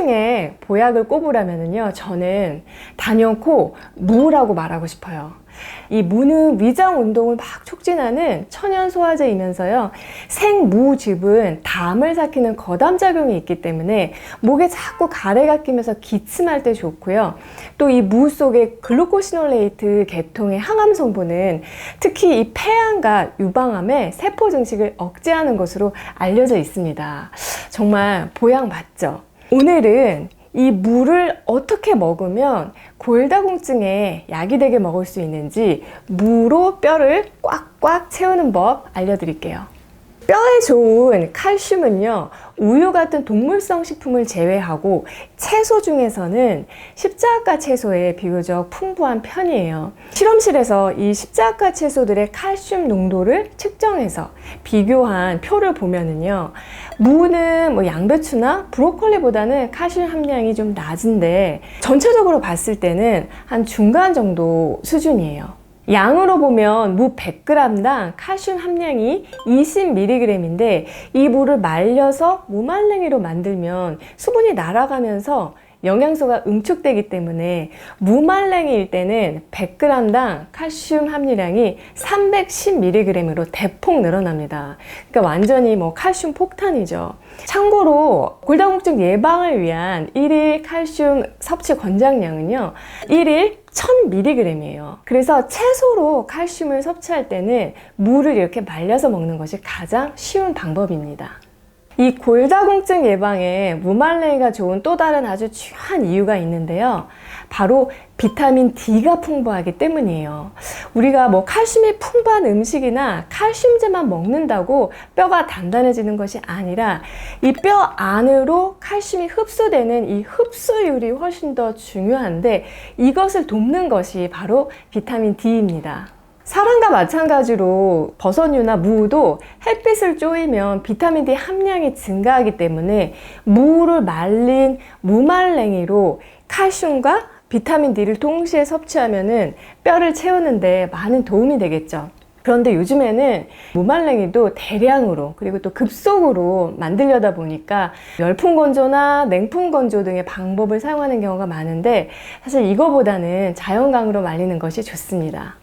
중에 보약을 꼽으라면요. 저는 단연코 무라고 말하고 싶어요. 이 무는 위장 운동을 막 촉진하는 천연 소화제이면서요. 생무즙은 담을 삭히는 거담 작용이 있기 때문에 목에 자꾸 가래가 끼면서 기침할 때 좋고요. 또 이 무 속의 글루코시놀레이트 계통의 항암 성분은 특히 이 폐암과 유방암의 세포 증식을 억제하는 것으로 알려져 있습니다. 정말 보약 맞죠? 오늘은 이 물을 어떻게 먹으면 골다공증에 약이 되게 먹을 수 있는지 무로 뼈를 꽉꽉 채우는 법 알려드릴게요. 뼈에 좋은 칼슘은요, 우유 같은 동물성 식품을 제외하고 채소 중에서는 십자가 채소에 비교적 풍부한 편이에요. 실험실에서 이 십자가 채소들의 칼슘 농도를 측정해서 비교한 표를 보면은요, 무는 뭐 양배추나 브로콜리보다는 칼슘 함량이 좀 낮은데 전체적으로 봤을 때는 한 중간 정도 수준이에요. 양으로 보면 무 100g당 칼슘 함량이 20mg인데 이 무를 말려서 무말랭이로 만들면 수분이 날아가면서 영양소가 응축되기 때문에 무말랭이일 때는 100g당 칼슘 함유량이 310mg으로 대폭 늘어납니다. 그러니까 완전히 뭐 칼슘 폭탄이죠. 참고로 골다공증 예방을 위한 1일 칼슘 섭취 권장량은요. 1일 1000mg이에요. 그래서 채소로 칼슘을 섭취할 때는 물을 이렇게 말려서 먹는 것이 가장 쉬운 방법입니다. 이 골다공증 예방에 무말랭이가 좋은 또 다른 아주 중요한 이유가 있는데요. 바로 비타민 D가 풍부하기 때문이에요. 우리가 뭐 칼슘이 풍부한 음식이나 칼슘제만 먹는다고 뼈가 단단해지는 것이 아니라 이 뼈 안으로 칼슘이 흡수되는 이 흡수율이 훨씬 더 중요한데 이것을 돕는 것이 바로 비타민 D입니다. 사람과 마찬가지로 버섯류나 무도 햇빛을 쪼이면 비타민 D 함량이 증가하기 때문에 무를 말린 무말랭이로 칼슘과 비타민 D를 동시에 섭취하면은 뼈를 채우는데 많은 도움이 되겠죠. 그런데 요즘에는 무말랭이도 대량으로 그리고 또 급속으로 만들려다 보니까 열풍 건조나 냉풍 건조 등의 방법을 사용하는 경우가 많은데 사실 이거보다는 자연강으로 말리는 것이 좋습니다.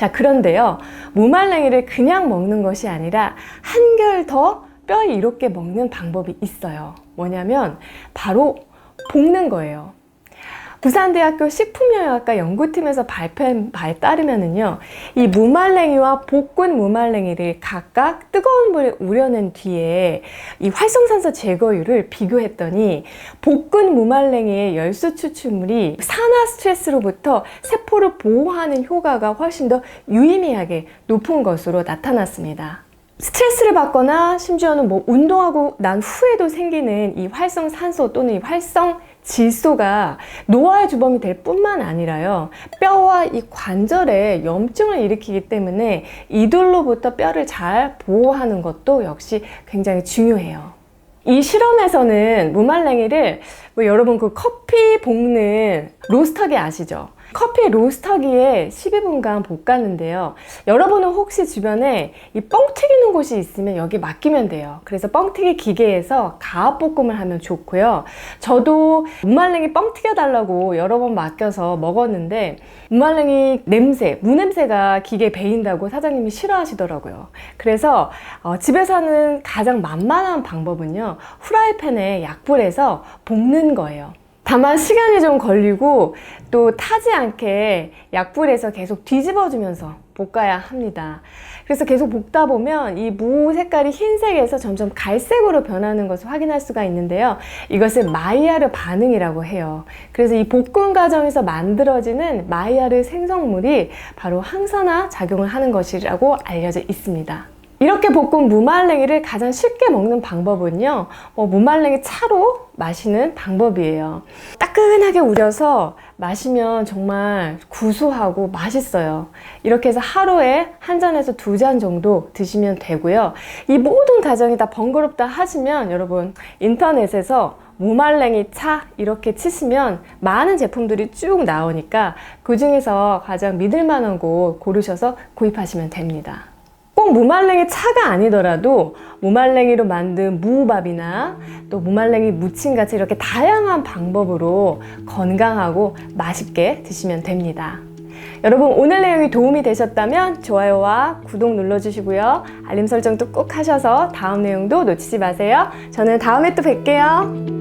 자, 그런데요. 무말랭이를 그냥 먹는 것이 아니라 한결 더 뼈 이롭게 먹는 방법이 있어요. 뭐냐면 바로 볶는 거예요. 부산대학교 식품영양학과 연구팀에서 발표한 바에 따르면은요, 이 무말랭이와 볶은 무말랭이를 각각 뜨거운 물에 우려낸 뒤에 이 활성산소 제거율을 비교했더니 볶은 무말랭이의 열수 추출물이 산화 스트레스로부터 세포를 보호하는 효과가 훨씬 더 유의미하게 높은 것으로 나타났습니다. 스트레스를 받거나 심지어는 뭐 운동하고 난 후에도 생기는 이 활성산소 또는 이 활성 질소가 노화의 주범이 될 뿐만 아니라요. 뼈와 이 관절에 염증을 일으키기 때문에 이들로부터 뼈를 잘 보호하는 것도 역시 굉장히 중요해요. 이 실험에서는 무말랭이를 뭐 여러분 그 커피 볶는 로스터기 아시죠? 커피 로스터기에 12분간 볶았는데요. 여러분은 혹시 주변에 이 뻥 튀기는 곳이 있으면 여기 맡기면 돼요. 그래서 뻥튀기 기계에서 가압볶음을 하면 좋고요. 저도 무말랭이 뻥 튀겨달라고 여러 번 맡겨서 먹었는데 무말랭이 냄새, 무냄새가 기계에 배인다고 사장님이 싫어하시더라고요. 그래서 어, 집에서 하는 가장 만만한 방법은요. 후라이팬에 약불에서 볶는 거예요. 다만 시간이 좀 걸리고 또 타지 않게 약불에서 계속 뒤집어주면서 볶아야 합니다. 그래서 계속 볶다 보면 이 무 색깔이 흰색에서 점점 갈색으로 변하는 것을 확인할 수가 있는데요. 이것을 마이야르 반응이라고 해요. 그래서 이 볶음 과정에서 만들어지는 마이야르 생성물이 바로 항산화 작용을 하는 것이라고 알려져 있습니다. 이렇게 볶은 무말랭이를 가장 쉽게 먹는 방법은요, 어, 무말랭이 차로 마시는 방법이에요. 따끈하게 우려서 마시면 정말 구수하고 맛있어요. 이렇게 해서 하루에 한 잔에서 두 잔 정도 드시면 되고요. 이 모든 과정이 다 번거롭다 하시면 여러분 인터넷에서 무말랭이 차 이렇게 치시면 많은 제품들이 쭉 나오니까 그 중에서 가장 믿을 만한 곳 고르셔서 구입하시면 됩니다. 꼭 무말랭이 차가 아니더라도 무말랭이로 만든 무밥이나 또 무말랭이 무침 같이 이렇게 다양한 방법으로 건강하고 맛있게 드시면 됩니다. 여러분 오늘 내용이 도움이 되셨다면 좋아요와 구독 눌러주시고요. 알림 설정도 꼭 하셔서 다음 내용도 놓치지 마세요. 저는 다음에 또 뵐게요.